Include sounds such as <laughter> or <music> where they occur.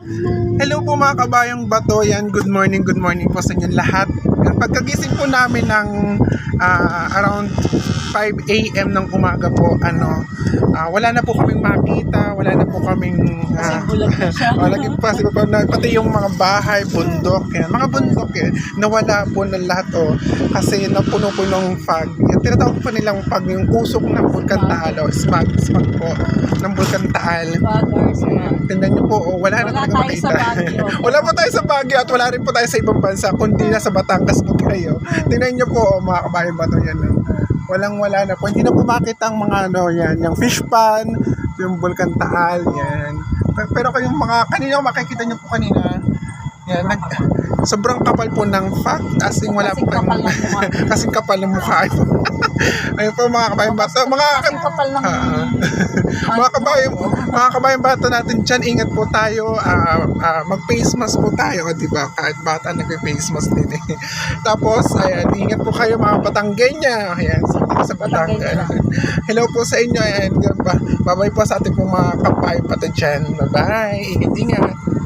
Hello po mga kabayang bato, yan, good morning, good morning po sa inyo lahat. Pagkagising po namin ng ah, around 5 a.m. ng umaga po, ano, ah, wala na po kaming makita, wala na po kaming, ah, na siya. wala possible po na, pati yung mga bahay, bundok, yan, mga bundok yan, nawala po ng lahat o, kasi napuno po ng fog. Tinatawag po nilang fog, yung usok ng Bulkan Taal, o, smog, smog po, ng Bulkan Taal. Tingnan niyo po, oh, wala na Wala talaga tayo sa makita. <laughs> Wala po tayo sa Baguio at wala rin po tayo sa ibang bansa, kundi na sa Batangas po tayo. Tingnan niyo po, oh, mga kabayan ba yan. Oh. Walang wala na po. Hindi na po makita ang mga ano yan, yung fish pan, yung Bulkan Taal, yan. Pero, kayong mga, kanina makikita niyo po kanina, yan, nag, sobrang kapal po ng fog, as in wala Kasing mukha. <laughs> kasing kapal ng mukha. <laughs> Ayun po mga kabayan ba mga kapal ng... Ah. <laughs> mga kabayan, mga kabayan bata natin dyan, ingat po tayo, ah, ah, mag-face mask po tayo, di ba? Kahit bata nag-face mask din eh. <laughs> Tapos, ayan, ingat po kayo mga Batanggenya. Ayan, sa. Batanggenya. Hello po sa inyo and bye-bye po sa ating pong mga kabayan bata dyan. Bye-bye. Ingat, ingat.